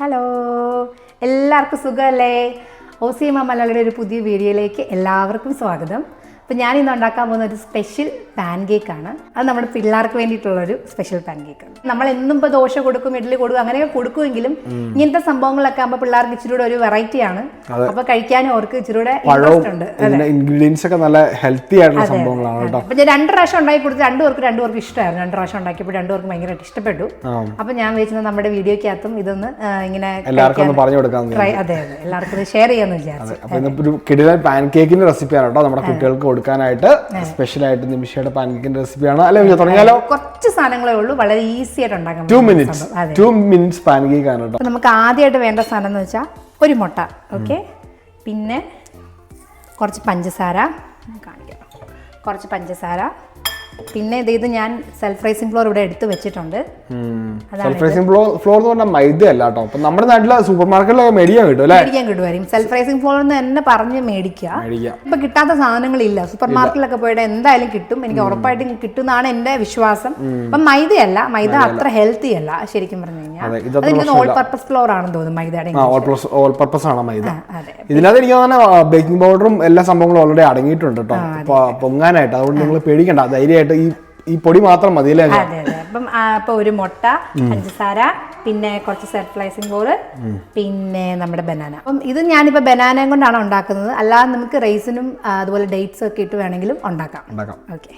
Hello എല്ലാവർക്കും സുഖമല്ലേ? O C ഒരു പുതിയ വീഡിയോയിലേക്ക് എല്ലാവർക്കും സ്വാഗതം. അപ്പോൾ ഞാൻ ഇന്ന് ഉണ്ടാക്കാൻ പോകുന്ന ഒരു സ്പെഷ്യൽ പാൻ ആണ്. അത് നമ്മുടെ പിള്ളേർക്ക് വേണ്ടിയിട്ടുള്ളൊരു സ്പെഷ്യൽ പാൻ ആണ്. നമ്മൾ എന്നും ഇപ്പോൾ ദോശ കൊടുക്കും ഇഡ്ഡലി കൊടുക്കും അങ്ങനെയൊക്കെ കൊടുക്കുമെങ്കിലും ഇങ്ങനത്തെ സംഭവങ്ങളൊക്കെ ആകുമ്പോൾ പിള്ളേർക്ക് ഇച്ചിരി കൂടെ ഒരു വെറൈറ്റി ആണ്. അപ്പോൾ കഴിക്കാനും അവർക്ക് ഇച്ചിരി കൂടെ ഇൻഗ്രീഡിയൻസ് ഒക്കെ നല്ല ഹെൽത്തി ആയിട്ടുള്ള സംഭവങ്ങളാണ് കേട്ടോ. അപ്പൊ ഞാൻ രണ്ട് പ്രാവശ്യം ഉണ്ടാക്കി കൊടുത്ത് രണ്ടു പേർക്ക് രണ്ടു പേർക്ക് ഇഷ്ടമായിരുന്നു. രണ്ട് പ്രാവശ്യം ഉണ്ടാക്കിയപ്പോൾ രണ്ടു പേർക്ക് ഭയങ്കരമായിട്ട് ഇഷ്ടപ്പെട്ടു. അപ്പോൾ ഞാൻ വിചാരിച്ചത് നമ്മുടെ വീഡിയോക്കകത്തും ഇതൊന്ന് ഇങ്ങനെ എല്ലാവർക്കും ഒന്ന് പറഞ്ഞു കൊടുക്കാൻ അതെ അതെ. എല്ലാവർക്കും ഷെയർ ചെയ്യാമെന്ന് വിചാരിച്ചു. അപ്പോൾ ഒരു കിടിലൻ പാൻ കേക്കിന്റെ റെസിപ്പിയാണ് കേട്ടോ നമ്മുടെ കുട്ടികൾക്ക് കൊടുക്കാനായിട്ട് സ്പെഷ്യലായിട്ട് നിമിഷയുടെ പാൻകേക്കിന്റെ റെസിപ്പിയാണ് അല്ലെ തുടങ്ങിയാലോ? കുറച്ച് സാധനങ്ങളേ ഉള്ളൂ. വളരെ ഈസി ആയിട്ട് ഉണ്ടാക്കാൻ two minutes. Two minutes pancake ആണ് കേട്ടോ. നമുക്ക് ആദ്യമായിട്ട് വേണ്ട സാധനം എന്ന് വെച്ചാൽ ഒരു മുട്ട ഓക്കെ പിന്നെ കുറച്ച് പഞ്ചസാര. കാണിക്കാം. കുറച്ച് പഞ്ചസാര. പിന്നെ ഇത് ഇത് ഞാൻ സെൽഫ് റൈസിംഗ് ഫ്ലോർ ഇവിടെ എടുത്ത് വെച്ചിട്ടുണ്ട്. സെൽഫ് റൈസിംഗ് ഫ്ലോർ ഫ്ലോർ എന്ന് പറഞ്ഞാൽ മൈദ അല്ല കേട്ടോ. അപ്പൊ നമ്മുടെ നാട്ടിലെ സൂപ്പർ മാർക്കറ്റിലൊക്കെ മേടിക്കാൻ കിട്ടും അല്ലേ? മേടിക്കാൻ കിട്ടുമായിരിക്കും സെൽഫ് റൈസിംഗ് ഫ്ലോർ എന്ന് തന്നെ പറഞ്ഞ് മേടിക്കുക. മേടിക്കാം ഇപ്പൊ കിട്ടാത്ത സാധനങ്ങളില്ല. സൂപ്പർ മാർക്കറ്റിലൊക്കെ പോയിട്ട് എന്തായാലും കിട്ടും. എനിക്ക് ഉറപ്പായിട്ടും കിട്ടുന്നതാണ് എന്റെ വിശ്വാസം. അപ്പം മൈദയല്ല. മൈദ അത്ര ഹെൽത്തി അല്ല ശരിക്കും പറഞ്ഞു കഴിഞ്ഞാൽ. ഓൾ പർപ്പസ് ഫ്ലോർ ആണെന്ന് തോന്നുന്നു മൈദയുടെ ഓൾ പർപ്പസ് ആണ് മൈദ. ഇതിനകത്ത് എനിക്ക് തന്നെ ബേക്കിംഗ് പൗഡറും എല്ലാ സംഭവങ്ങളും ഓൾറെഡി അടങ്ങിയിട്ടുണ്ട് കേട്ടോ. പൊങ്ങാനായിട്ട്. അതുകൊണ്ട് നിങ്ങൾ പേടിക്കണ്ട. ധൈര്യമായിട്ട് ഈ ഈ പൊടി മാത്രം മതി അല്ലേ അതെ അതെ. അപ്പം ഇപ്പൊ ഒരു മുട്ട പഞ്ചസാര പിന്നെ കുറച്ച് സെർഫ്ലൈസിംഗ് ബോൾ പിന്നെ നമ്മുടെ ബനാന അപ്പം ഇത് ഞാനിപ്പോ ബനാന കൊണ്ടാണ് ഉണ്ടാക്കുന്നത്. അല്ലാതെ നമുക്ക് റൈസിനും അതുപോലെ ഡേറ്റ്സും ഒക്കെ ഇട്ട് വേണമെങ്കിലും ഉണ്ടാക്കാം. ഉണ്ടാക്കാം. ഓക്കെ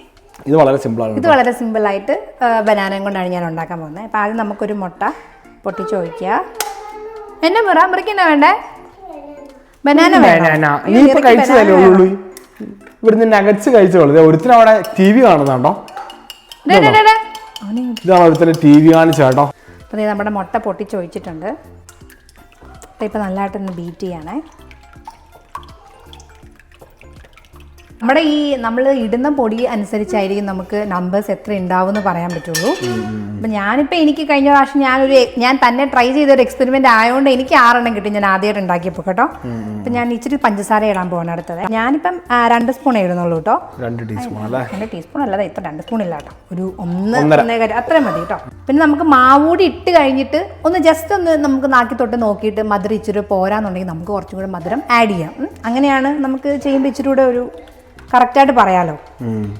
ഇത് വളരെ സിമ്പിൾ ആണ് ഇത് വളരെ സിമ്പിൾ ആയിട്ട് ബനാന കൊണ്ടാണ് ഞാൻ ഉണ്ടാക്കാൻ പോകുന്നത്. അപ്പോൾ ആദ്യം നമുക്കൊരു മുട്ട പൊട്ടിച്ച് ഒഴിക്കുക എന്നെ മുറ മുറിക്കണ്ട വേണ്ടേ? Banana banana. നീ ഇപ്പൊ കഴിച്ചതല്ലേ ഉള്ളൂ? ഇവിടുന്ന് നഗറ്റ്സ് കഴിച്ചോളൂ. ഒരുത്തിന് അവിടെ ടി വി കാണുന്നുണ്ടോ ഇതാണ് ഒരുത്തിന് ടി വി കാണിച്ചേട്ടോ നമ്മുടെ മുട്ട പൊട്ടിച്ചൊഴിച്ചിട്ടുണ്ട്. ഇപ്പൊ ഇപ്പം നല്ലതായിട്ടൊന്ന് ബീറ്റ് ചെയ്യണേ. നമ്മുടെ ഈ നമ്മൾ ഇടുന്ന പൊടി അനുസരിച്ചായിരിക്കും നമുക്ക് നമ്പേഴ്സ് എത്ര ഉണ്ടാവും എന്ന് പറയാൻ പറ്റുള്ളൂ. അപ്പം ഞാനിപ്പോൾ എനിക്ക് കഴിഞ്ഞ പ്രാവശ്യം ഞാനൊരു ഞാൻ തന്നെ ട്രൈ ചെയ്തൊരു എക്സ്പെരിമെന്റ് ആയതുകൊണ്ട് എനിക്ക് ആറെണ്ണം കിട്ടി ഞാൻ ആദ്യമായിട്ട് ഉണ്ടാക്കിയപ്പോൾ കേട്ടോ. അപ്പം ഞാൻ ഇച്ചിരി പഞ്ചസാര ഇടാൻ പോകണം അടുത്തത്. ഞാനിപ്പം രണ്ട് സ്പൂൺ ഇടുന്നുള്ളൂ കേട്ടോ. രണ്ട് ടീസ്പൂൺ അല്ലേ? രണ്ട് ടീസ്പൂൺ അല്ലാതെ ഇത്ര രണ്ട് സ്പൂൺ ഇല്ല കേട്ടോ. ഒരു ഒന്ന് അത്രയും മതി കേട്ടോ. പിന്നെ നമുക്ക് മാവൂടി ഇട്ട് കഴിഞ്ഞിട്ട് ഒന്ന് ജസ്റ്റ് ഒന്ന് നമുക്ക് നാക്കി തൊട്ട് നോക്കിയിട്ട് മധുരം ഇച്ചിരി പോരാന്നുണ്ടെങ്കിൽ നമുക്ക് കുറച്ചും കൂടെ മധുരം ആഡ് ചെയ്യാം. അങ്ങനെയാണ് നമുക്ക് ചെയ്യുമ്പോൾ ഇച്ചിരി കൂടെ ഒരു കറക്റ്റായിട്ട് പറയാലോ.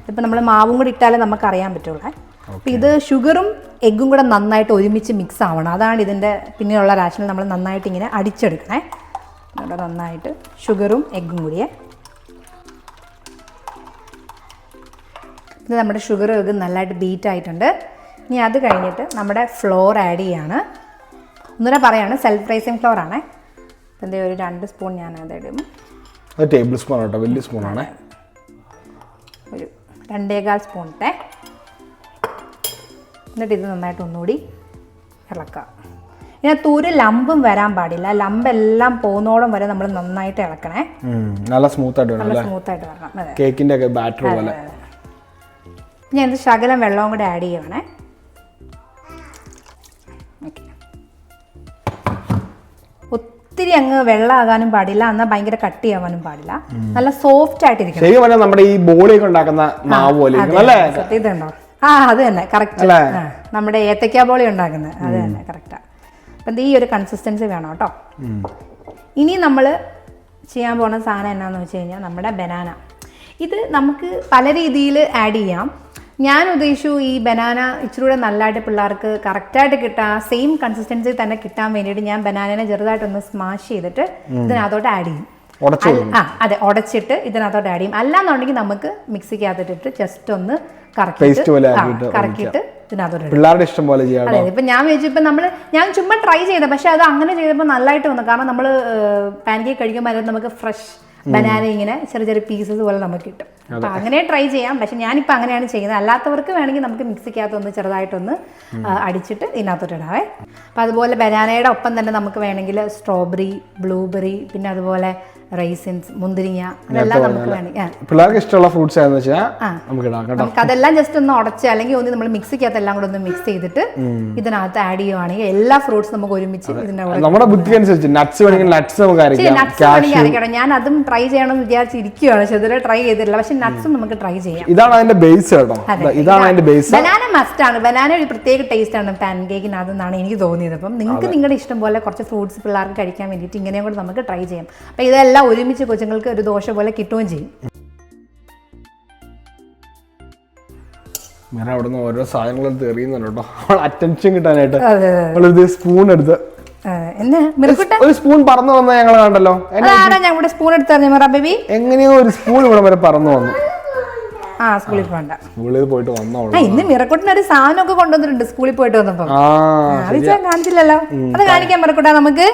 ഇപ്പം നമ്മൾ മാവും കൂടി ഇട്ടാലേ നമുക്ക് അറിയാൻ പറ്റുള്ളൂ. അപ്പം ഇത് ഷുഗറും എഗ്ഗും കൂടെ നന്നായിട്ട് ഒരുമിച്ച് മിക്സ് ആവണം. അതാണ് ഇതിന്റെ പിന്നെയുള്ള രാഷണൽ നമ്മൾ നന്നായിട്ട് ഇങ്ങനെ അടിച്ചെടുക്കണേ. ഇവിടെ നന്നായിട്ട് ഷുഗറും എഗ്ഗും കൂടിയേ. ഇത് നമ്മുടെ ഷുഗർ എഗ്ഗ് നല്ലതായിട്ട് ബീറ്റ് ആയിട്ടുണ്ട്. ഇനി അത് കഴിഞ്ഞിട്ട് നമ്മുടെ ഫ്ലോർ ആഡ് ചെയ്യാണ്. ഒന്നുകൂടെ പറയാണ് സെൽഫ് റൈസിങ് ഫ്ലോർ ആണേ. എന്തെങ്കിലും എന്തേ ഒരു രണ്ട് സ്പൂൺ ഞാൻ അത് ഇടും ടേബിൾ സ്പൂൺ ആട്ടോ വലിയ സ്പൂൺ ഒരു രണ്ടേകാൽ സ്പൂൺ ഇട്ടേ എന്നിട്ട് ഇത് നന്നായിട്ട് ഒന്നുകൂടി ഇളക്കാം ഇതിനകത്ത് ഒരു ലംബും വരാൻ പാടില്ല. ലംബെല്ലാം പോകുന്നോളം വരെ നമ്മൾ നന്നായിട്ട് ഇളക്കണേ. നല്ല സ്മൂത്ത് ആയിട്ട് നല്ല സ്മൂത്ത് ആയിട്ട് വരണം. കേക്കിന്റെ ബാറ്റർ പോലെ. ഞാൻ ഇത് ശകലം വെള്ളവും കൂടെ ആഡ് ചെയ്യണേ. ഒത്തിരി അങ്ങ് വെള്ളമാകാനും പാടില്ല. എന്നാൽ ഭയങ്കര കട്ടിയാവാനും പാടില്ല. നല്ല സോഫ്റ്റ് ആയിട്ടിരിക്കണം. ശരിക്കും പറഞ്ഞാൽ നമ്മുടെ ഈ ബോളിയൊക്കെ ഉണ്ടാക്കുന്ന മാവ് പോലെ ഇതുണ്ടോ ആ അത് തന്നെ. കറക്റ്റ്? നമ്മുടെ ഏത്തക്ക ബോളി ഉണ്ടാക്കുന്നത്. അത് തന്നെ കറക്റ്റാ അപ്പം ഈ ഒരു കൺസിസ്റ്റൻസി വേണം കേട്ടോ. ഇനി നമ്മൾ ചെയ്യാൻ പോണ സാധനം എന്നാന്ന് വെച്ച് കഴിഞ്ഞാൽ നമ്മുടെ ബനാന ഇത് നമുക്ക് പല രീതിയിൽ ആഡ് ചെയ്യാം. ഞാൻ ഉദ്ദേശിച്ചു ഈ ബനാന ഇച്ചിരി കൂടെ നല്ലതായിട്ട് പിള്ളേർക്ക് കറക്റ്റായിട്ട് കിട്ടാൻ സെയിം കൺസിസ്റ്റൻസി തന്നെ കിട്ടാൻ വേണ്ടിയിട്ട് ഞാൻ ബനാനനെ ചെറുതായിട്ടൊന്ന് സ്മാഷ് ചെയ്തിട്ട് ഇതിനകത്തോട്ട് ആഡ് ചെയ്യും. ആ അതെ ഉടച്ചിട്ട് ഇതിനകത്തോട്ട് ആഡ് ചെയ്യും. അല്ലാന്നുണ്ടെങ്കിൽ നമുക്ക് മിക്സിക്കകത്തിട്ടിട്ട് ജസ്റ്റ് ഒന്ന് കറക്കിയിട്ട് കറക്കിയിട്ട് പിള്ളേരുടെ ഇഷ്ടം പോലെ ചെയ്യാം അതെ ഇപ്പൊ ഞാൻ വിചാരിച്ചു ഇപ്പൊ നമ്മൾ ഞാൻ ചുമ്മാ ട്രൈ ചെയ്ത പക്ഷെ അത് അങ്ങനെ ചെയ്തപ്പോൾ നല്ലതായിട്ട് വന്നു. കാരണം നമ്മൾ പാൻ കേക്ക് കഴിക്കുമ്പോൾ നമുക്ക് ഫ്രഷ് ബനാന ഇങ്ങനെ ചെറിയ ചെറിയ പീസസ് പോലെ നമുക്ക് കിട്ടും. അപ്പൊ അങ്ങനെ ട്രൈ ചെയ്യാം. പക്ഷെ ഞാനിപ്പോൾ അങ്ങനെയാണ് ചെയ്യുന്നത്. അല്ലാത്തവർക്ക് വേണമെങ്കിൽ നമുക്ക് മിക്സിക്കകത്തൊന്ന് ചെറുതായിട്ടൊന്ന് അടിച്ചിട്ട് ഇതിനകത്തോട്ട് ഇടാവേ. അപ്പം അതുപോലെ ബനാനയുടെ ഒപ്പം തന്നെ നമുക്ക് വേണമെങ്കിൽ സ്ട്രോബെറി ബ്ലൂബെറി പിന്നെ അതുപോലെ റൈസിൻസ് മുന്തിരിങ്ങ അതെല്ലാം നമുക്ക് വേണമെങ്കിൽ പിള്ളേർക്ക് ഇഷ്ടമുള്ള ഫ്രൂട്ട്സ് ആണെന്ന് വെച്ചാൽ നമുക്ക് ഇടാം കേട്ടോ. നമുക്ക് അതെല്ലാം ജസ്റ്റ് ഒന്ന് ഉടച്ച് അല്ലെങ്കിൽ ഒന്ന് നമ്മൾ മിക്സിക്കകത്ത് എല്ലാം കൂടെ ഒന്ന് മിക്സ് ചെയ്തിട്ട് ഇതിനകത്ത് ആഡ് ചെയ്യുവാണെങ്കിൽ എല്ലാ ഫ്രൂട്ട്സ് നമുക്ക് ഒരുമിച്ച് ഇതിന്റെ നമ്മുടെ ബുദ്ധി അനുസരിച്ച് നട്ട്സ് വേണമെങ്കിൽ നട്ട്സ് നമുക്ക് അറിയിക്കണം ഞാൻ അതും ട്രൈ ചെയ്യണമെന്ന് വിചാരിച്ചിരിക്കുകയാണ് പക്ഷെ ഇതുവരെ ട്രൈ ചെയ്തിട്ടില്ല. പക്ഷെ നട്ട്സും നമുക്ക് ട്രൈ ചെയ്യാം. ഇതാണ് അതിന്റെ ബേസ് കേട്ടോ. ഇതാണ് അതിന്റെ ബേസ് ബനാന മസ്റ്റ് ആണ്. ബനാന ഒരു പ്രത്യേക ടേസ്റ്റ് ആണ് പാൻ കേക്കിനകത്ത് എന്നാണ് എനിക്ക് തോന്നിയത്. അപ്പം നിങ്ങൾക്ക് നിങ്ങളുടെ ഇഷ്ടം പോലെ കുറച്ച് ഫ്രൂട്ട്സ് പിള്ളേർക്ക് കഴിക്കാൻ വേണ്ടിയിട്ട് ഇങ്ങനെയും കൂടെ നമുക്ക് ട്രൈ ചെയ്യാം. അപ്പം ഇതെല്ലാം ഒരുമിച്ച് കൊച്ചുങ്ങൾക്ക് ഒരു ദോശ പോലെ കിട്ടുകയും ചെയ്യും. ഞാൻ അവിടെ നിന്ന് ഓരോ സാധനങ്ങൾ എടുത്ത് എറിയുന്നുണ്ട് കേട്ടോ. അവൾ അറ്റൻഷൻ കിട്ടാനായിട്ട്. അവളിത് സ്പൂൺ എടുത്ത്. ഒരു സ്പൂൺ പറന്നു വന്ന ഞങ്ങൾ കണ്ടല്ലോ. ഇവിടെ സ്പൂൺ എടുത്ത് ബേബി? എങ്ങനെയോ ഒരു സ്പൂൺ ഇവിടെ വരെ പറന്നു വന്നു. ആ സ്കൂളിൽ പോകണ്ട സ്കൂളിൽ പോയിട്ട് വന്നോളൂ ഇന്ന് മിറക്കുട്ടിന് ഒരു സാധനമൊക്കെ കൊണ്ടുവന്നിട്ടുണ്ട് സ്കൂളിൽ പോയിട്ട് വന്നപ്പോ. കാണിച്ചില്ലല്ലോ. അത് കാണിക്കാൻ മിറക്കുട്ടാ നമുക്ക്.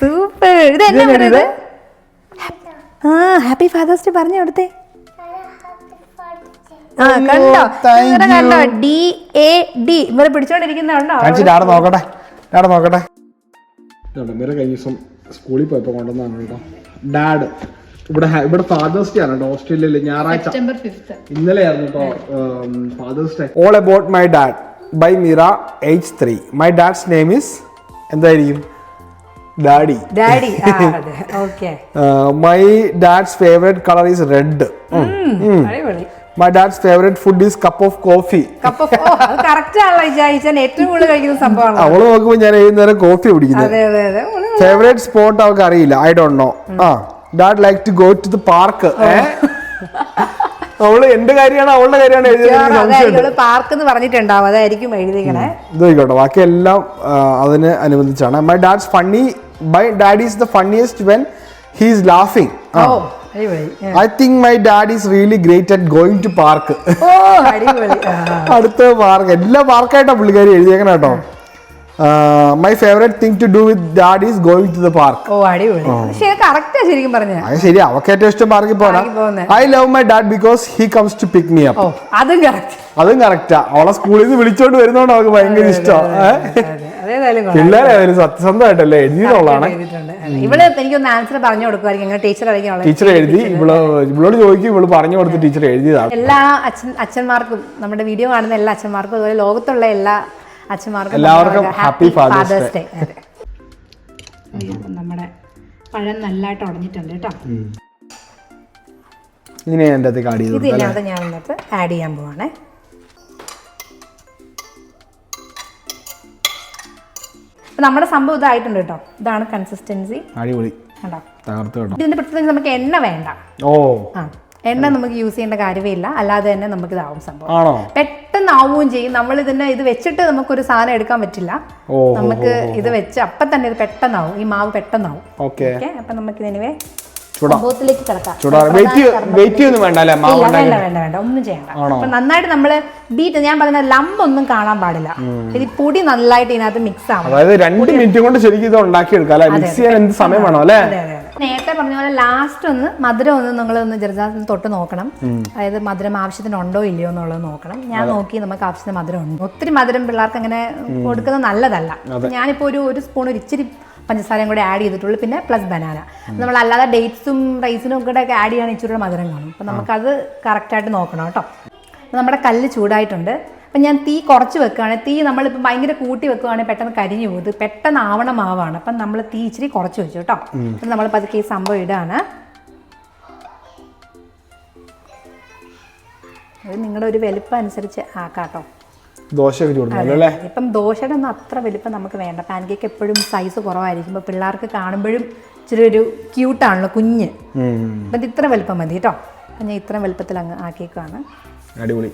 സൂപ്പർ ഇത് എന്നാ ആ ഹാപ്പി ഫാദേഴ്സ് ഡേ പറഞ്ഞു കൊടുത്തേ. ആ കണ്ടോ? thank ഇവരെ കണ്ടോ? ഡി എ ഡി ഇവരെ പിടിച്ചോണ്ടിരിക്കുന്നുണ്ടോ കാണിച്ചിട്ട് ആടെ നോക്കട്ടെ. ആടെ നോക്കട്ടെ. ഇവരെ കഴിഞ്ഞ ദിവസം സ്കൂളിൽ പോയപ്പോ കൊണ്ടുവന്നാണ് കേട്ടോ. ഡാഡ് ഇവിടെ ഹ- ഇവിടെ ഫാദേഴ്സ് ഡേ ആണ് കേട്ടോ ഓസ്ട്രേലിയയിൽ ഞായറാഴ്ച. സെപ്റ്റംബർ ഫിഫ്ത്ത് ഇന്നലെ ആയിരുന്നു കേട്ടോ father's day all about my dad by Mira age three my dad's name is എന്തായിരിക്കും? Daddy daddy my dad's favourite colour is red my dad's favourite food is cup of coffee അവൾ നോക്കുമ്പോ ഞാൻ ഏഴുന്നേരം coffee കുടിക്കുന്നത്. Favourite spot അവൾക്ക് അറിയില്ല I don't know ah dad like to go to the park അവൾ എന്റെ കാര്യമാണ് അവളുടെ കാര്യമാണ് എഴുതിയത് പാർക്ക് എന്ന് പറഞ്ഞിട്ടുണ്ടാവും അതായിരിക്കും എഴുതിക്കണേ ഇതായിക്കോട്ടെ ബാക്കി എല്ലാം അതിന് അനുബന്ധിച്ചാണ്. My dad's funny by daddy is the funniest when he is I think my dad is really great at going to park അടുത്ത പാർക്ക് എല്ലാ പാർക്കായിട്ടാണ് പുള്ളിക്കാരി എഴുതിയേക്കണം കേട്ടോ. My favourite thing to do with dad is going to the park ഓ അടിപൊളി. പക്ഷേ correct ശരിക്കും പറഞ്ഞ അത് ശരി അവക്ക് ഏറ്റവും ഇഷ്ടം പാർക്കിൽ പോകാം. I love my dad because he comes to pick me up അതും കറക്റ്റ് അതും കറക്റ്റാ അവളെ സ്കൂളിൽ നിന്ന് വിളിച്ചോണ്ട് വരുന്നോണ്ട് അവൾക്ക് ഭയങ്കര ഇഷ്ടമാണ് പിള്ളേരായാലും സത്യസന്ധമായിട്ടല്ലേ എഴുതിയിട്ടുള്ളതാണ്. ഇവൾ എനിക്കൊന്ന് ആൻസർ പറഞ്ഞു കൊടുക്കുമായിരിക്കും ടീച്ചർ ടീച്ചർ എഴുതി. ഇവൾ ഇവളോട് ചോദിക്കും ഇവൾ പറഞ്ഞു കൊടുത്ത് ടീച്ചർ എഴുതിയതാണ്. എല്ലാ അച്ഛൻ അച്ഛന്മാർക്കും നമ്മുടെ വീഡിയോ കാണുന്ന എല്ലാ അച്ഛന്മാർക്കും അതുപോലെ ലോകത്തുള്ള എല്ലാ അച്ഛന്മാർക്കും എല്ലാവർക്കും ഹാപ്പി ഫാദേഴ്സ് ഡേ നമ്മുടെ പഴം നല്ലതായിട്ട് ഉടഞ്ഞിട്ടുണ്ട് കേട്ടോ. ഇനി എന്റെ അകത്തേക്ക് ആഡ് ചെയ്തു ഇതിനകത്ത് ഞാൻ ഇന്നത്തെ ആഡ് ചെയ്യാൻ പോവാണേ. നമ്മുടെ സംഭവം ഇതായിട്ടുണ്ട് കേട്ടോ. ഇതാണ് കൺസിസ്റ്റൻസി അടിപൊളി. കണ്ടോ? ഇതിന്റെ പ്രത്യേകിച്ച് നമുക്ക് എണ്ണ വേണ്ട. ഓ. ആ. എണ്ണ നമുക്ക് യൂസ് ചെയ്യേണ്ട കാര്യമേ ഇല്ല. അല്ലാതെ തന്നെ നമുക്ക് ഇതാവും സംഭവം. പെട്ടെന്ന് ആവുകയും ചെയ്യും. നമ്മൾ ഇതിനെ ഇത് വെച്ചിട്ട് നമുക്ക് ഒരു സാധനം എടുക്കാൻ പറ്റില്ല. നമുക്ക് ഇത് വെച്ച് അപ്പം തന്നെ ഇത് പെട്ടെന്നാവും. ഈ മാവ് പെട്ടെന്നാവും. ഓക്കെ. അപ്പം നമുക്ക് ഇതിനുവേ ഒന്നും വേണ്ട മാവ് വേണ്ട വേണ്ട വേണ്ട. ഒന്നും ചെയ്യണ്ട? അപ്പൊ നന്നായിട്ട് നമ്മൾ ബീറ്റ് ഞാൻ പറഞ്ഞ ലംബ് ഒന്നും കാണാൻ പാടില്ല. ഇത് പൊടി നന്നായിട്ട് ഇതിനകത്ത് മിക്സ് ആവും അതായത് രണ്ട് മിനിറ്റ് കൊണ്ട് ശരിക്കും ഇത് ഉണ്ടാക്കിയെടുക്കാം അല്ലെ? മിക്സ് ചെയ്യാൻ എന്ത് സമയം വേണം അല്ലേ? നേരത്തെ പറഞ്ഞ പോലെ ലാസ്റ്റ് ഒന്ന് മധുരം ഒന്ന് നിങ്ങൾ ഒന്ന് ചെറുതാന്ന് തൊട്ട് നോക്കണം. അതായത് മധുരം ആവശ്യത്തിന് ഉണ്ടോ ഇല്ലയോ എന്നുള്ളത് നോക്കണം. ഞാൻ നോക്കി നമുക്ക് ആവശ്യത്തിന് മധുരം ഉണ്ട് ഒത്തിരി മധുരം പിള്ളേർക്ക് അങ്ങനെ കൊടുക്കുന്നത് നല്ലതല്ല. ഞാനിപ്പോൾ ഒരു ഒരു സ്പൂൺ ഒരു ഇച്ചിരി പഞ്ചസാരയും കൂടെ ആഡ് ചെയ്തിട്ടുള്ളൂ. പിന്നെ പ്ലസ് ബനാന നമ്മൾ അല്ലാതെ ഡേറ്റ്സും റൈസിനും കൂടെ ഒക്കെ ആഡ് ചെയ്യാൻ ഇച്ചിരി മധുരം കാണും. അപ്പം നമുക്കത് കറക്റ്റായിട്ട് നോക്കണം കേട്ടോ. നമ്മുടെ കല്ല് ചൂടായിട്ടുണ്ട്. അപ്പം ഞാൻ തീ കുറച്ച് വെക്കുകയാണെങ്കിൽ തീ നമ്മളിപ്പോൾ ഭയങ്കര കൂട്ടി വെക്കുകയാണെങ്കിൽ പെട്ടെന്ന് കരിഞ്ഞു പോകും ഇത് പെട്ടെന്ന് ആവണം. മാവാണ് അപ്പം നമ്മൾ തീ ഇച്ചിരി കുറച്ച് വെച്ചു കേട്ടോ. അപ്പം നമ്മൾ പതുക്കെ ഈ സംഭവം ഇടാണ്. അത് നിങ്ങളുടെ ഒരു വലിപ്പം അനുസരിച്ച് ആക്കാം കേട്ടോ ദോശയൊക്കെ ചൂടുന്നു അല്ലേ? ഇപ്പം ദോശയുടെ ഒന്നും അത്ര വലിപ്പം നമുക്ക് വേണ്ട. പാൻ കേക്ക് എപ്പോഴും സൈസ് കുറവായിരിക്കും. പിള്ളേർക്ക് കാണുമ്പോഴും ഇച്ചിരി ഒരു ക്യൂട്ടാണല്ലോ കുഞ്ഞ്. അപ്പം ഇത് ഇത്ര വലിപ്പം മതി കേട്ടോ. അപ്പം ഞാൻ ഇത്ര വലിപ്പത്തിൽ അങ്ങ് ആക്കിയേക്കാണ് അടിപൊളി.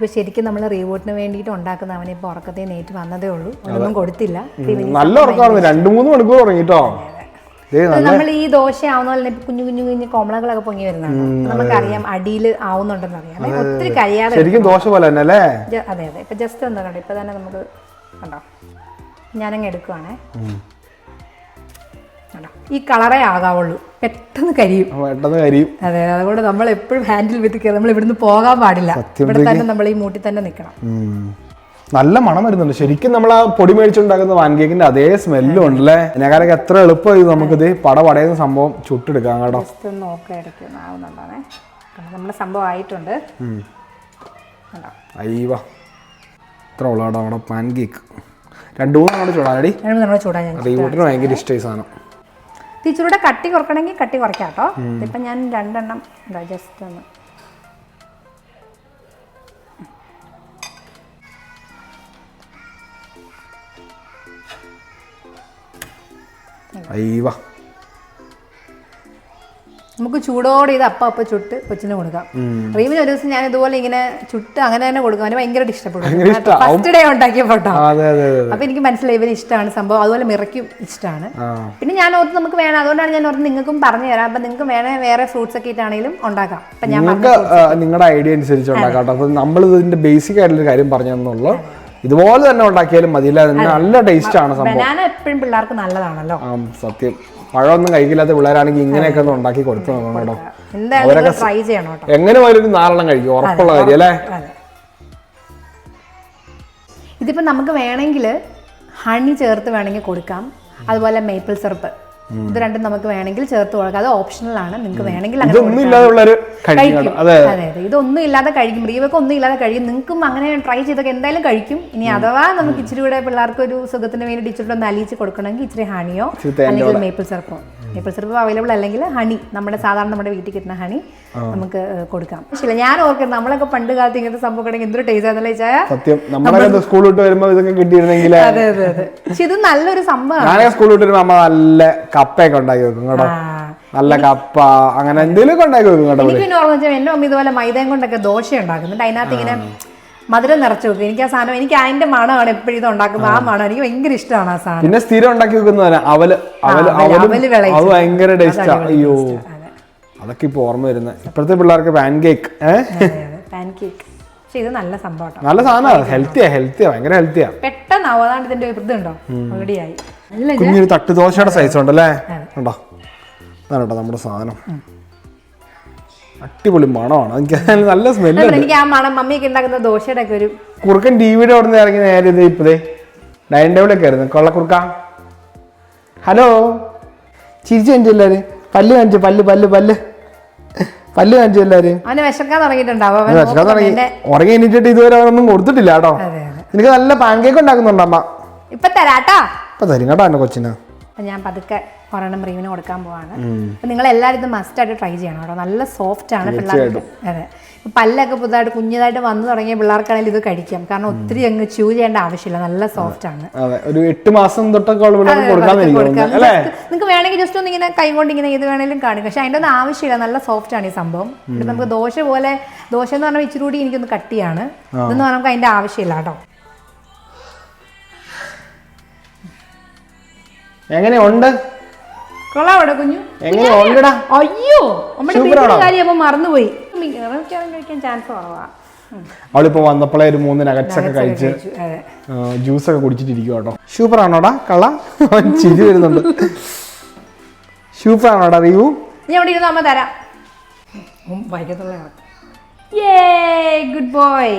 ഇപ്പോൾ ശരിക്കും നമ്മൾ റീവോട്ടിന് വേണ്ടിയിട്ട് ഉണ്ടാക്കുന്ന അവനെ ഇപ്പോൾ ഉറക്കത്തെ നേറ്റ് വന്നതേ ഉള്ളൂ. ഒന്നും കൊടുത്തില്ല. നല്ല ഉറക്കമാണ് രണ്ട് മൂന്ന് മണിക്കൂർ ഉറങ്ങിട്ടോ? നമ്മൾ ഈ ദോശ ആവുന്ന പോലെ കുഞ്ഞു കുഞ്ഞു കുഞ്ഞു കോമളകളൊക്കെ പൊങ്ങി വരുന്നതാണ്. നമുക്കറിയാം അടിയിൽ ആവുന്നുണ്ടെന്ന് അറിയാം ഒത്തിരി കഴിയാതെ ശരിക്കും ദോശ പോലെ തന്നെ അല്ലേ? അതെ അതെ. ഇപ്പൊ ജസ്റ്റ് ഒന്ന് കണ്ടോ ഇപ്പൊ തന്നെ നമുക്ക് കണ്ടോ? ഞാനങ്ങ് എടുക്കുവാണേ. കണ്ടോ ഈ കളറേ ആകാവുള്ളൂ. പെട്ടെന്ന് കരിയും. പെട്ടെന്ന് കരിയും. അതെ അതുകൊണ്ട് നമ്മൾ എപ്പോഴും ഹാൻഡിൽ വിത്ത് കയറി നമ്മൾ ഇവിടുന്ന് പോകാൻ പാടില്ല. ഇവിടെ തന്നെ നമ്മൾ ഈ മൂട്ടി തന്നെ നിൽക്കണം നല്ല മണം വരുന്നുണ്ട്. ശരിക്കും നമ്മൾ ആ പൊടി മേടിച്ചുണ്ടാക്കുന്ന വാൻ കേക്കിന്റെ അതേ സ്മെല്ലും ഉണ്ടല്ലേ? ഞാനൊക്കെ എത്ര എളുപ്പമായി നമുക്കിത് പട പടയുന്ന സംഭവം ചുട്ടെടുക്കാം കേട്ടോ. നമ്മുടെ സംഭവം ആയിട്ടുണ്ട്? അയ്യവ. ഇത്ര ഉള്ള കേട്ടോ നമ്മുടെ പാൻ കേക്ക് രണ്ട് മൂന്ന് നമ്മുടെ ചൂടാടി റീവൂട്ടിന് ഭയങ്കര ഇഷ്ടമായി സാധനം. ടീച്ചറുടെ കട്ടി കുറക്കണമെങ്കിൽ കട്ടി കുറയ്ക്കാം കേട്ടോ. ഇപ്പം ഞാൻ രണ്ടെണ്ണം എന്താ ജസ്റ്റ് ഒന്ന്. അയ്യവ. നമുക്ക് ചൂടോടെ ഇത് അപ്പ അപ്പ ചുട്ട് കൊച്ചിന് കൊടുക്കാം. റീമിന് ഒരു ദിവസം ഞാൻ ഇതുപോലെ ഇങ്ങനെ ചുട്ട് അങ്ങനെ തന്നെ കൊടുക്കും. അവന് ഭയങ്കരമായിട്ട് ഇഷ്ടപ്പെടും. ഫസ്റ്റ് ഡേ ഉണ്ടാക്കിയ ഫോട്ടോ അപ്പൊ എനിക്ക് മനസ്സിലായി ഇവന് ഇഷ്ടമാണ് സംഭവം. അതുപോലെ മിറയ്ക്കും ഇഷ്ടമാണ് പിന്നെ ഞാൻ ഓർത്ത് നമുക്ക് വേണം. അതുകൊണ്ടാണ് ഞാൻ ഓർത്ത് നിങ്ങൾക്കും പറഞ്ഞു തരാം. അപ്പൊ നിങ്ങൾക്ക് വേണേ വേറെ ഫ്രൂട്ട്സ് ഒക്കെ ഇട്ടാണെങ്കിലും ഉണ്ടാക്കാം. അപ്പൊ ഞാൻ നിങ്ങളുടെ ഐഡിയ അനുസരിച്ച് ഉണ്ടാക്കാം അപ്പൊ നമ്മൾ ഇതിന്റെ ബേസിക് ആയിട്ടുള്ള കാര്യം പറഞ്ഞു തന്നുള്ളൂ. ഇതുപോലെ തന്നെ ഉണ്ടാക്കിയാലും മതിയില്ല? നല്ല ടേസ്റ്റ് ആണ് സംഭവം. എപ്പോഴും പിള്ളേർക്ക് നല്ലതാണല്ലോ. സത്യം. പഴമൊന്നും കഴിക്കില്ലാത്ത പിള്ളേരാണെങ്കിൽ ഇങ്ങനെയൊക്കെ ഒന്ന് ഉണ്ടാക്കി കൊടുത്തു നോക്കണം കേട്ടോ അവരൊക്കെ ട്രൈ ചെയ്യണം കേട്ടോ. എങ്ങനെ പോയാലും ഒരു നാലെണ്ണം കഴിക്കും ഉറപ്പുള്ള കാര്യം അല്ലേ? ഇതിപ്പോ ഇതിപ്പോൾ നമുക്ക് വേണമെങ്കിൽ ഹണി ചേർത്ത് വേണമെങ്കിൽ കൊടുക്കാം. അതുപോലെ മേപ്പിൾ സിറപ്പ് ഇത് രണ്ടും നമുക്ക് വേണമെങ്കിൽ ചേർത്ത് കൊടുക്കാം. അത് ഓപ്ഷണൽ ആണ്. നിങ്ങൾക്ക് വേണമെങ്കിൽ ഇതൊന്നും ഇല്ലാതെ കഴിക്കും. അതെ. അതെ അതെ. ഇതൊന്നും ഇല്ലാതെ കഴിക്കും. റീവൊക്കെ ഒന്നും ഇല്ലാതെ കഴിക്കും. നിങ്ങൾക്കും അങ്ങനെ ട്രൈ ചെയ്തൊക്കെ എന്തായാലും കഴിക്കും. ഇനി അഥവാ നമുക്ക് ഇച്ചിരി കൂടെ പിള്ളേർക്ക് ഒരു സുഖത്തിന് വേണ്ടി ഇച്ചിരി ഒന്ന് അലിയിച്ച് കൊടുക്കണമെങ്കിൽ ഇച്ചിരി ഹണിയോ അല്ലെങ്കിൽ മേപ്പിൾ സിറപ്പോ മേപ്പിൾ സിറപ്പ് അവൈലബിൾ അല്ലെങ്കിൽ ഹണി നമ്മുടെ സാധാരണ നമ്മുടെ വീട്ടിൽ കിട്ടുന്ന ഹണി നമുക്ക് കൊടുക്കാം. പക്ഷേ ഞാൻ ഓർക്കുന്നത് നമ്മളൊക്കെ പണ്ട് കാലത്ത് ഇങ്ങനത്തെ സംഭവം കിടങ്ങി എന്തൊരു ടേസ്റ്റ് ആണെന്നല്ലേ ചായ സത്യം. നമ്മളൊക്കെ സ്കൂൾ വിട്ട് വരുമ്പോൾ ഇതൊക്കെ കിട്ടിയിരുന്നെങ്കിൽ അതെ അതെ അതെ. പക്ഷെ ഇത് നല്ലൊരു സംഭവമാണ്. ഞാനൊക്കെ സ്കൂൾ വിട്ട് വരുമ്പോൾ അമ്മ നല്ല കപ്പയൊക്കെ ഉണ്ടാക്കി വെക്കും കേട്ടോ. നല്ല കപ്പ അങ്ങനെ എന്തെങ്കിലുമൊക്കെ ഉണ്ടാക്കി വെക്കും കേട്ടോ എനിക്ക് പിന്നെ ഓർമ്മ വെച്ചാൽ എന്റെ അമ്മ ഇതുപോലെ മൈദയും കൊണ്ടൊക്കെ ദോശ ഉണ്ടാക്കുന്നുണ്ട്. അതിനകത്ത് ഇങ്ങനെ മധുരം നിറച്ചു വെക്കും. എനിക്ക് ആ സാധനം എനിക്ക് അതിന്റെ മണമാണ് എപ്പോഴും ഇത് ഉണ്ടാക്കുമ്പോൾ ആ മണം എനിക്ക് ഭയങ്കര ഇഷ്ടമാണ് ആ സാധനം. പിന്നെ സ്ഥിരം ഉണ്ടാക്കി വെക്കുന്നതാണ് അവൽ അവൽ അവൽ, അവലും അവൽ അത് ഭയങ്കര ടേസ്റ്റാ. അയ്യോ. അതൊക്കെ ഇപ്പൊ ഓർമ്മ വരുന്നത്. ഇപ്പോഴത്തെ പിള്ളേർക്ക് പാൻ കേക്ക് ഏഹ് പാൻ കേക്ക് പക്ഷെ ഇത് നല്ല സംഭവം കേട്ടോ. നല്ല സാധനമാണ് ഹെൽത്തിയാ ഹെൽത്തിയാ ഭയങ്കര ഹെൽത്തിയാ. പെട്ടെന്ന് ഇതിന്റെ ഇതുണ്ടോ ഓൾറെഡി ആയി നല്ല കുഞ്ഞൊരു തട്ട് ദോശയുടെ സൈസ് ഉണ്ടല്ലേ? ഉണ്ടോ? അതാണ് കേട്ടോ നമ്മുടെ സാധനം. അടിപൊളി മണമാണ്. എനിക്ക് നല്ല സ്മെല്ല് എനിക്ക് ആ മണം മമ്മിയൊക്കെ ഉണ്ടാക്കുന്ന ദോശയുടെ ഒക്കെ ഒരു കുറുക്കൻ ടി വിയുടെ അവിടെ നിന്ന് ഇറങ്ങി നേരെ ഇത് ഇപ്പതേ ഡൈനിങ് ടേബിളൊക്കെ ആയിരുന്നു. കൊള്ളക്കുറുക്ക ഹലോ ചിരിച്ചു കാണിച്ചു എല്ലാവരും പല്ല് കാണിച്ചു പല്ല് പല്ല് പല്ല്. പല്ല് കാണിച്ചു എല്ലാവരും അവന് വിശക്കാൻ തുടങ്ങിയിട്ടുണ്ടാവും. തുടങ്ങി. ഉറങ്ങി എണീറ്റിട്ട് ഇതുവരെ അവനൊന്നും കൊടുത്തിട്ടില്ല കേട്ടോ. എനിക്ക് നല്ല പാൻകേക്ക് ഉണ്ടാക്കുന്നുണ്ടോ അമ്മ. ഇപ്പൊ തരാട്ടോ. അപ്പൊ തരും കേട്ടോ എന്റെ കൊച്ചിന്. ഞാൻ പതുക്കെ ഒരെണ്ണം റീവിന് കൊടുക്കാൻ പോവാണ്. അപ്പൊ നിങ്ങൾ എല്ലാവരും ഇത് മസ്റ്റ് ആയിട്ട് ട്രൈ ചെയ്യണം കേട്ടോ. നല്ല സോഫ്റ്റ് ആണ് പിള്ളേർക്ക്. അതെ. പല്ലൊക്കെ പുതുതായിട്ട് കുഞ്ഞതായിട്ട് വന്നു തുടങ്ങിയ പിള്ളേർക്കാണെങ്കിൽ ഇത് കഴിക്കാം. കാരണം ഒത്തിരി അങ്ങ് ചൂ ചെയ്യേണ്ട ആവശ്യമില്ല. നല്ല സോഫ്റ്റ് ആണ്. ഒരു എട്ട് മാസം തൊട്ടൊക്കെ നിങ്ങൾക്ക് വേണമെങ്കിൽ ജസ്റ്റ് ഒന്ന് ഇങ്ങനെ കൈ കൊണ്ട് ഇങ്ങനെ ഇത് വേണേലും കാണും. പക്ഷെ അതിന്റെ ഒന്നും ആവശ്യമില്ല. നല്ല സോഫ്റ്റ് ആണ് ഈ സംഭവം. നമുക്ക് ദോശ പോലെ ദോശ എന്ന് പറഞ്ഞാൽ ഇച്ചിരി കൂടി എനിക്കൊന്ന് കട്ടിയാണ് ഇതെന്ന് പറഞ്ഞാൽ നമുക്ക് അതിന്റെ ആവശ്യമില്ല കേട്ടോ. എങ്ങനെയുണ്ട്? കൊള്ളാം അവിടെ കുഞ്ഞു. അയ്യോ കാര്യം മറന്നുപോയി. കഴിക്കാൻ ചാൻസ് കുറവാ. അവളിപ്പോ വന്നപ്പോഴേ ഒരു മൂന്ന് നഗറ്റ്സ് ഒക്കെ കഴിച്ച് ജ്യൂസ് ഒക്കെ കുടിച്ചിട്ടിരിക്കും കേട്ടോ. സൂപ്പർ ആണോടാ? കള്ള? ചിരി വരുന്നുണ്ട്. സൂപ്പർ ആണോടാ റീവു നീ അവിടെ ഇരുന്ന് അമ്മ തരാം. വൈകത്തുള്ള ഏ ഗുഡ് ബോയ്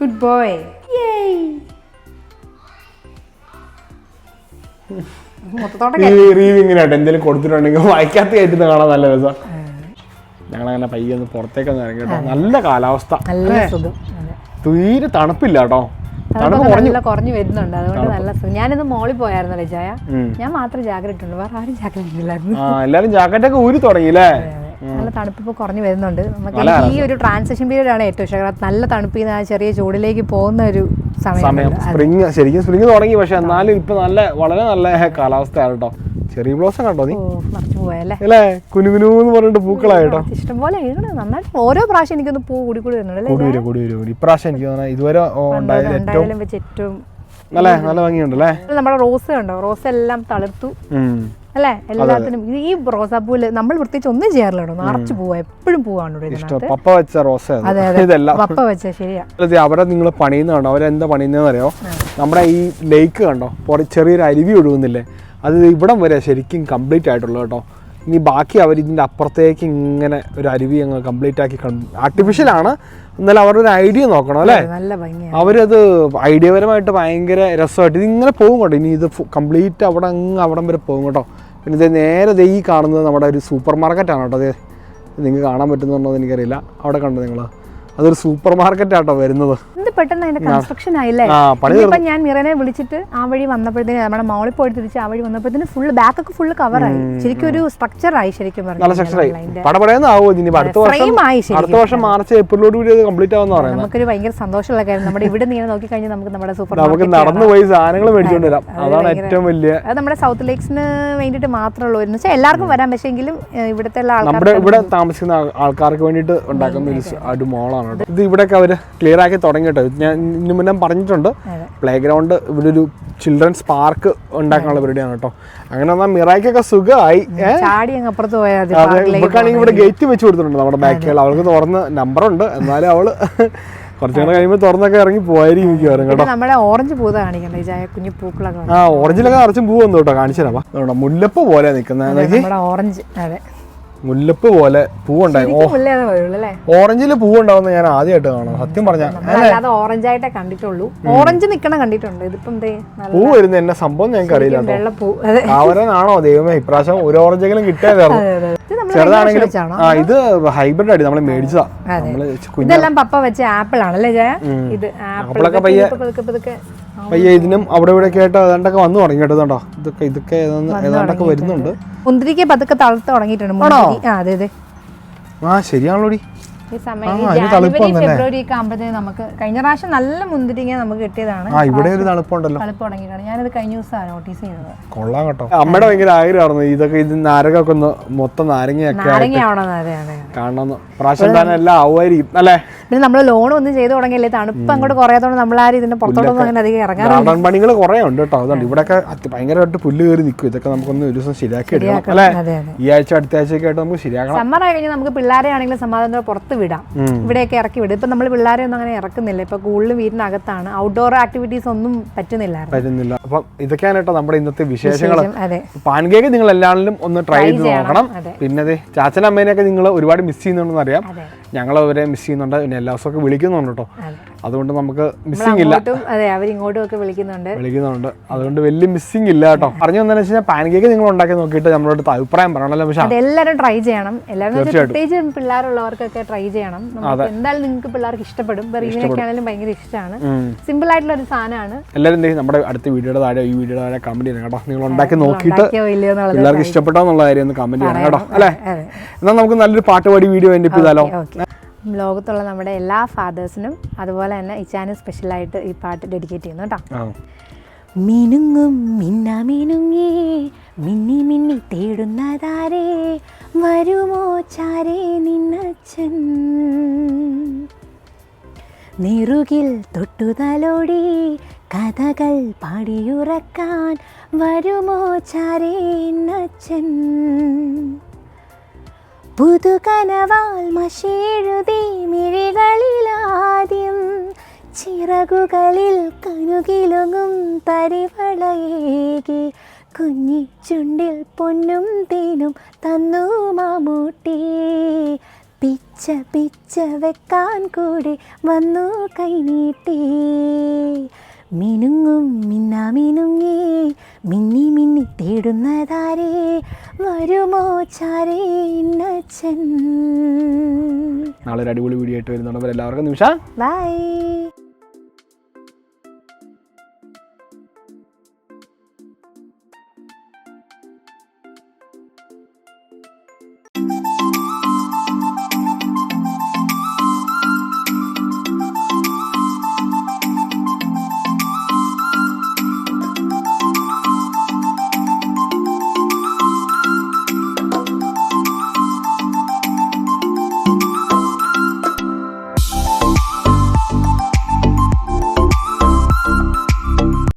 ഗുഡ് ബോയ് മൊത്തത്തോടെ റീവ് ഇങ്ങനെ എന്തെങ്കിലും കൊടുത്തിട്ടുണ്ടെങ്കിൽ വായിക്കാത്ത കയറ്റുന്ന കാണാൻ നല്ല രസം. ഞങ്ങളങ്ങനെ പയ്യെ ഒന്ന് പുറത്തേക്കൊന്ന് ഇറങ്ങി കേട്ടോ. നല്ല കാലാവസ്ഥ. തീരെ തണുപ്പില്ല കേട്ടോ. കുറഞ്ഞു. വരുന്നുണ്ട്. അതുകൊണ്ട് നല്ല ഞാനിന്ന് മോളിൽ പോയായിരുന്നല്ലേ ജയ ഞാൻ മാത്രം ജാക്കറ്റ് ഉണ്ട് വേറെ ആരും ആ എല്ലാരും ജാക്കറ്റ് ഒക്കെ ഊരി തുടങ്ങിയില്ലേ നല്ല തണുപ്പ് ഇപ്പോൾ കുറഞ്ഞു വരുന്നുണ്ട്. നമുക്ക് ഈ ഒരു ട്രാൻസിഷൻ പീരീഡ് ആണ് ഏറ്റവും ഇഷ്ടം. നല്ല തണുപ്പിൽ നിന്ന് ആ ചെറിയ ചൂടിലേക്ക് പോകുന്ന ഒരു സമയം സ്പ്രിങ് ശരിക്കും സ്പ്രിങ് തുടങ്ങി പക്ഷെ എന്നാലും ഇപ്പൊ നല്ല വളരെ നല്ല കാലാവസ്ഥയാണ് കേട്ടോ. ചെറിയ ബ്ലോസം കണ്ടോ നീ? ഓ കുനുകുനു അല്ലേ? കുനുകുനൂന്ന് പറഞ്ഞിട്ട് പൂക്കളായിട്ടോ ഇഷ്ടംപോലെ നന്നായിട്ട് ഓരോ പ്രാവശ്യം എനിക്കൊന്ന് പൂ കൂടി കൂടി അല്ലേ? കൂടി വരും കൂടി വരും ഇപ്രാവശ്യം എനിക്ക് ഇതുവരെ ഓ, ഏറ്റവും നല്ല നല്ല ഭംഗിയുണ്ടല്ലേ? നമ്മുടെ റോസ് കണ്ടോ? റോസ് എല്ലാം തളിർത്തു. അല്ലേ? എല്ലാത്തിനും. ഈ റോസാപ്പൂൽ നമ്മൾ പ്രത്യേകിച്ച് ഒന്നും ചെയ്യാറില്ലോ നിറച്ചു പോവാ. എപ്പോഴും പോവാണ് പപ്പ വെച്ച റോസ പപ്പ വെച്ച ശരിയാ. അവരെ നിങ്ങൾ പണിയുന്നതാണോ അവരെന്താ പണിയുന്നതെന്ന് അറിയോ? നമ്മുടെ ഈ ലേക്ക് കണ്ടോ? ചെറിയൊരു അരുവി ഒഴുകുന്നില്ലേ? അത് ഇവിടം വരെ ശരിക്കും കംപ്ലീറ്റ് ആയിട്ടുള്ളൂ കേട്ടോ. ഇനി ബാക്കി അവർ ഇതിന്റെ അപ്പുറത്തേക്ക് ഇങ്ങനെ ഒരു അരുവി അങ്ങ് കംപ്ലീറ്റ് ആക്കി ആർട്ടിഫിഷ്യൽ ആണ്. എന്നാലും അവരുടെ ഒരു ഐഡിയ നോക്കണം അല്ലേ? അവരത് ഐഡിയപരമായിട്ട് ഭയങ്കര രസമായിട്ട് ഇതിങ്ങനെ പോകും കേട്ടോ. ഇനി ഇത് കംപ്ലീറ്റ് അവിടെ അങ്ങ് അവിടം വരെ പോകും കേട്ടോ. പിന്നെ ഇത് നേരെ ദേ ഈ കാണുന്നത് നമ്മുടെ ഒരു സൂപ്പർ മാർക്കറ്റാണ് കേട്ടോ അത് നിങ്ങൾക്ക് കാണാൻ പറ്റുന്നുണ്ടോ എന്ന് എനിക്കറിയില്ല. അവിടെ കണ്ടോ നിങ്ങൾ അതൊരു സൂപ്പർ മാർക്കറ്റ് ആട്ടോ വരുന്നത്. എന്ത് പെട്ടെന്ന് അതിന്റെ കൺസ്ട്രക്ഷൻ ആയില്ലേ? ഇനിയിപ്പം ഞാൻ മിറനെ വിളിച്ചിട്ട് ആ വഴി വന്നപ്പോഴത്തേന് നമ്മുടെ മോളിൽ പോയി തിരിച്ച് ആ വഴി വന്നപ്പോഴത്തേന് ഫുള്ള് ബാക്കൊക്കെ ഫുള്ള് കവറായി ശരിക്കും ഒരു സ്ട്രക്ചർ ആയി ശരിക്കും അടുത്ത വർഷം മാർച്ച് ഏപ്രിലോട് കൂടി കംപ്ലീറ്റ് ആവുമെന്ന് പറയുന്നത്. നമുക്കൊരു ഭയങ്കര സന്തോഷമുള്ള കാര്യം. നമ്മുടെ ഇവിടെ നിന്ന് നോക്കി കഴിഞ്ഞാൽ നമുക്ക് നമ്മുടെ സൂപ്പർ നമുക്ക് നടന്നു പോയി സാധനങ്ങൾ മേടിച്ചുകൊണ്ട് വരാം. അതാണ് ഏറ്റവും വലിയ അത് നമ്മുടെ സൗത്ത് ലേക്സിന് വേണ്ടിയിട്ട് മാത്രമുള്ള ഉള്ളൂ എന്ന് വെച്ചാൽ എല്ലാവർക്കും വരാൻ പക്ഷേ എങ്കിലും ഇവിടുത്തെ നമ്മുടെ ഇവിടെ താമസിക്കുന്ന ആൾക്കാർക്ക് വേണ്ടിയിട്ട് ഉണ്ടാക്കുന്ന ഒരു സ് കേട്ടോ ഇത് ഇവിടെയൊക്കെ അവർ ക്ലിയർ ആക്കി തുടങ്ങി കേട്ടോ. ഞാൻ ഇന്നു മുന്നേ പറഞ്ഞിട്ടുണ്ട്. പ്ലേ ഗ്രൗണ്ട് ഇവിടെ ഒരു ചിൽഡ്രൻസ് പാർക്ക് ഉണ്ടാക്കാനുള്ള പരിപാടിയാണ് കേട്ടോ. അങ്ങനെ വന്നാൽ മിറായിക്കൊക്കെ സുഖമായി. ഇവിടെ ഗേറ്റ് വെച്ച് കൊടുത്തിട്ടുണ്ട് നമ്മുടെ ബാക്കിൽ അവൾക്ക് തുറന്ന് നമ്പറുണ്ട് എന്നാലും അവൾ കുറച്ചു നേരം കഴിയുമ്പോൾ തുറന്നൊക്കെ ഇറങ്ങി പോയായിരിക്കും മിക്കവാറും കേട്ടോ. നമ്മുടെ ഓറഞ്ച് പൂത കാണിക്കണ്ട ചായ കുഞ്ഞു പൂക്കളൊക്കെ ആ ഓറഞ്ചിലൊക്കെ നിറച്ചും പൂ വന്നു കേട്ടോ കാണിച്ചു തരാം. മുല്ലപ്പ് പോലെ നിൽക്കുന്നത് നമ്മുടെ ഓറഞ്ച് അതെ. മുല്ലപ്പ് പോലെ പൂവുണ്ടായി. ഓറഞ്ചിൽ പൂവുണ്ടാവുന്ന ഞാൻ ആദ്യമായിട്ട് കാണാം. സത്യം പറഞ്ഞാൽ ഓറഞ്ച് ആയിട്ടേ കണ്ടിട്ടുള്ളൂ. ഓറഞ്ച് നിക്കണം കണ്ടിട്ടുണ്ട്. ഇതിപ്പം പൂ വരുന്ന എന്നെ സംഭവം ഞങ്ങൾക്ക് അറിയില്ല കാവരനാണോ? ദൈവമേ ഇപ്രാവശ്യം ഒരു ഓറഞ്ചെങ്കിലും കിട്ടിയതായിരുന്നു. ചെറുതാണെങ്കിലും ആ ഇത് ഹൈബ്രിഡ് ആയിട്ട് നമ്മൾ മേടിച്ചതാ. നമ്മൾ ഇതെല്ലാം പപ്പ വെച്ച ആപ്പിൾ ആണല്ലേ ഇത് ആപ്പിളൊക്കെ പയ്യെ- പയ്യെ ഇതിനും അവിടെ ഇവിടെ ആയിട്ട് ഏതാണ്ടൊക്കെ വന്നു തുടങ്ങി കേട്ടോ ഇതൊക്കെ ഇതൊക്കെ ഏതാണ്ട് ഏതാണ്ടൊക്കെ വരുന്നുണ്ട്. മുന്തിരിക്ക് പതുക്കെ തളർത്ത് തുടങ്ങിയിട്ടുണ്ട്. ആ അതെ അതെ. ആ ശരിയാണല്ലോടി. ഈ സമയം ഈ ജാനുവരി ഫെബ്രുവരി ഒക്കെ ആകുമ്പോഴത്തേന് നമുക്ക് കഴിഞ്ഞ പ്രാവശ്യം നല്ല മുന്തിരിങ്ങ നമുക്ക് കിട്ടിയതാണ്. ആ ഇവിടെ ഒരു തണുപ്പുണ്ടല്ലോ തളിപ്പ് തുടങ്ങിയിട്ടാണ് ഞാനത് കഴിഞ്ഞ ദിവസമാണ് നോട്ടീസ് ചെയ്തത്. കൊള്ളാം കേട്ടോ. അമ്മയുടെ ഭയങ്കര ആഗ്രഹമായിരുന്നു. ഇതൊക്കെ ഇത് നാരകമൊക്കെ ഒന്ന് മൊത്തം നാരങ്ങയൊക്കെ നാരങ്ങ ആവണം അതെ അതെ കാണണമെന്ന് പ്രാവശ്യം തന്നെ എല്ലാം ആവുമായിരിക്കും അല്ലേ? പിന്നെ നമ്മൾ ലോൺ ഒന്നും ചെയ്തു തുടങ്ങിയില്ലേ? തണുപ്പ് അങ്ങോട്ട് കുറയാത്തോണ്ട് നമ്മളാരും ഇതിന്റെ പുറത്തോട്ടൊന്നും അങ്ങനെ അധികം ഇറങ്ങാൻ ഗാർഡൻ പണികൾ കുറേ ഉണ്ട് കേട്ടോ. അതുകൊണ്ട് ഇവിടെയൊക്കെ ഭയങ്കരമായിട്ട് പുല്ല് കയറി നിൽക്കും. ഇതൊക്കെ നമുക്കൊന്ന് ഒരു ദിവസം ശരിയാക്കി എടുക്കണം അല്ലേ? ഈ ആഴ്ച അടുത്ത ആഴ്ചയൊക്കെ ആയിട്ട് നമുക്ക് ശരിയാക്കണം. സമ്മർ ആയി കഴിഞ്ഞാൽ നമുക്ക് പിള്ളേരെ ആണെങ്കിലും സമാധാനത്തോടെ പുറത്ത് വിടാം. ഇവിടെയൊക്കെ ഇറക്കി വിടും. ഇപ്പൊ നമ്മൾ പിള്ളേരെ ഒന്നും അങ്ങനെ ഇറക്കുന്നില്ല. ഇപ്പൊ കൂടുതലും വീടിനകത്താണ്. ഔട്ട്ഡോർ ആക്ടിവിറ്റീസ് ഒന്നും പറ്റുന്നില്ലായിരുന്നു. പറ്റുന്നില്ല. അപ്പം ഇതൊക്കെയാണ് കേട്ടോ നമ്മുടെ ഇന്നത്തെ വിശേഷങ്ങൾ അതെ. പാൻകേക്ക് നിങ്ങൾ എല്ലാവരും ഒന്ന് ട്രൈ ചെയ്ത് നോക്കണം. പിന്നെ അതെ ചാച്ചനും അമ്മേനെയൊക്കെ നിങ്ങൾ ഒരുപാട് മിസ് ചെയ്യുന്നുണ്ടെന്ന് അറിയാം. അതെ. ഞങ്ങൾ അവരെ മിസ് ചെയ്യുന്നുണ്ട്. പിന്നെ എല്ലാ ദിവസമൊക്കെ വിളിക്കുന്നുണ്ട് കേട്ടോ അതുകൊണ്ട് നമുക്ക് മിസ്സിംഗ് ഇല്ല. അതെ അവരിങ്ങോട്ടും ഒക്കെ വിളിക്കുന്നുണ്ട്. വിളിക്കുന്നുണ്ട്. അതുകൊണ്ട് വലിയ മിസ്സിംഗ് ഇല്ല കേട്ടോ പറഞ്ഞു വന്നതെന്ന് വെച്ചാൽ കഴിഞ്ഞാൽ പാൻകേക്ക് നിങ്ങൾ ഉണ്ടാക്കി നോക്കിയിട്ട് നമ്മളോട് അടുത്ത് അഭിപ്രായം പറയണല്ലോ. പക്ഷേ എല്ലാവരും ട്രൈ ചെയ്യണം. എല്ലാവരും പ്രത്യേകിച്ച് പിള്ളേരുള്ളവർക്കൊക്കെ ട്രൈ ചെയ്യണം. എന്തായാലും നിങ്ങൾക്ക് പിള്ളേർക്ക് ഇഷ്ടപ്പെടും. ആണെങ്കിലും ഭയങ്കര ഇഷ്ടമാണ്. സിമ്പിൾ ആയിട്ടുള്ള ഒരു സാധനമാണ്. എല്ലാവരും നമ്മുടെ അടുത്ത വീഡിയോയുടെ താഴെ ഈ വീഡിയോയുടെ താഴെ കമന്റ് ചെയ്യണം കേട്ടോ. നിങ്ങൾ ഉണ്ടാക്കി നോക്കിയിട്ട് പിള്ളേർക്ക് ഇഷ്ടപ്പെട്ടോ എന്നുള്ള കാര്യം ഒന്ന് കമന്റ് ചെയ്യണം കേട്ടോ. അല്ലേ? എന്നാൽ നമുക്ക് നല്ലൊരു പാട്ട് പാടി വീഡിയോ എന്റെ ഇപ്പോൾ ഓക്കെ. ലോകത്തുള്ള നമ്മുടെ എല്ലാ ഫാദേഴ്സിനും അതുപോലെ തന്നെ ഇച്ചാനും സ്പെഷ്യലായിട്ട് ഈ പാട്ട് ഡെഡിക്കേറ്റ് ചെയ്യുന്നു കേട്ടോ. മിനുങ്ങും മിന്ന മിനുങ്ങി മിന്നി മിന്നി തേടുന്നതാരേ വരുമോ ചാരേ നിന്നച്ഛൻ? നെറുകിൽ തൊട്ടുതലോടി കഥകൾ പാടിയുറക്കാൻ വരുമോ ചാരേ നച്ചൻ പുതുകനവാൽ മഷെഴുതി മിഴികളിലാദ്യം ചിറകുകളിൽ കനുകിലുങ്ങും തരിവളയേകി കുഞ്ഞിച്ചുണ്ടിൽ പൊന്നും തേനും തന്നു മാമൂട്ടി. പിച്ച പിച്ച വെക്കാൻ കൂടി വന്നു കൈനീട്ടി. മിനുങ്ങും മിന്ന മിനുങ്ങി മിന്നി മിന്നി തേടുന്നതാരേ വരുമോ ചാരേ ഇന്നച്ചൻ നാളെ ഒരു അടിപൊളി വീഡിയോ ആയിട്ട് വരുന്നുണ്ട് എല്ലാവർക്കും നിമിഷം ബൈ